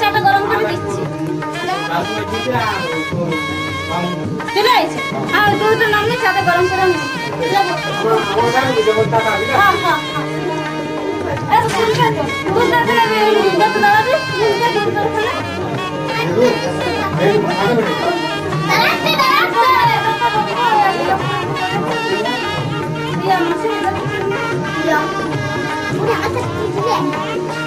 চাটা গরম করে দিচ্ছি চলে এসে নামলে চাটা গরম করে নে Udah, ada.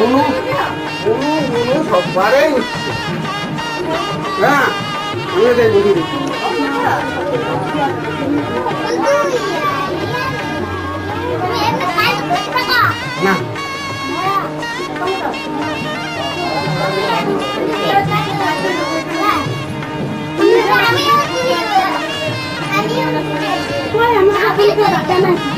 Bunu, bunu, bunu topların. Ha, bunu da bunu. Nah. Why am I happy to go back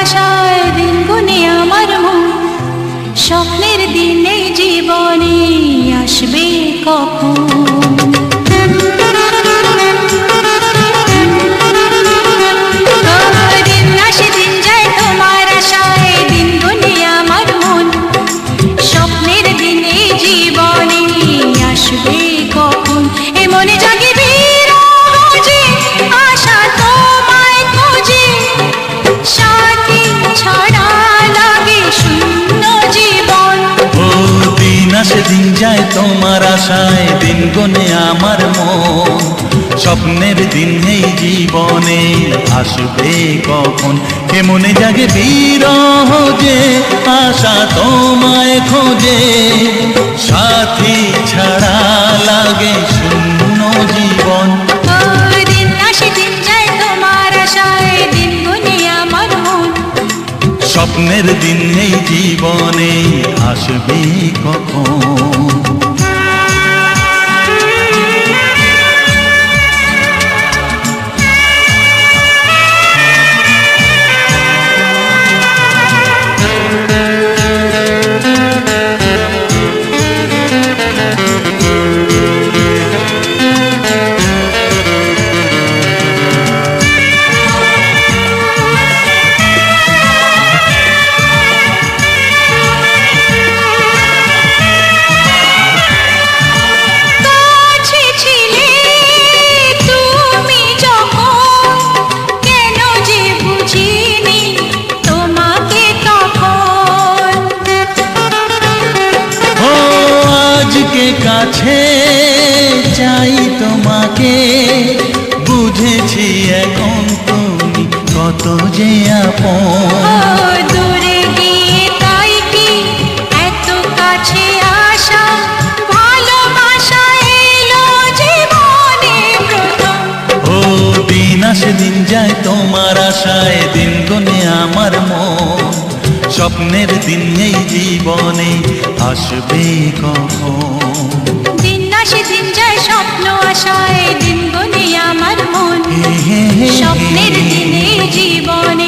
আশায় দিন গুনে আমার আশায় দিন গনে আমার মন। স্বপ্নের দিন এই জীবনে আসবে কখন? কেমনে জাগে বিরহ যে আশা তোমায় খোঁজে? সাথী ছাড়া লাগে শূন্য জীবন। যায় স্বপ্নের দিন এই জীবনে আসবে কখন? কাছে চাই তোমাকে। বুঝেছি এখন তুমি কত যে আপন। দূরে গিয়ে তাই কি? এত কাছে আসা ভালোবাসা এলো জীবনে প্রথম। ও দিন আসে দিন যায় তোমার আশায় দিন গুনে আমার মন। স্বপ্নের দিন এই জীবনে আসবে কখন? দিন আসে দিন যায় স্বপ্ন আশায় দিন গুনে আমার মন। স্বপ্নের দিন এই জীবন।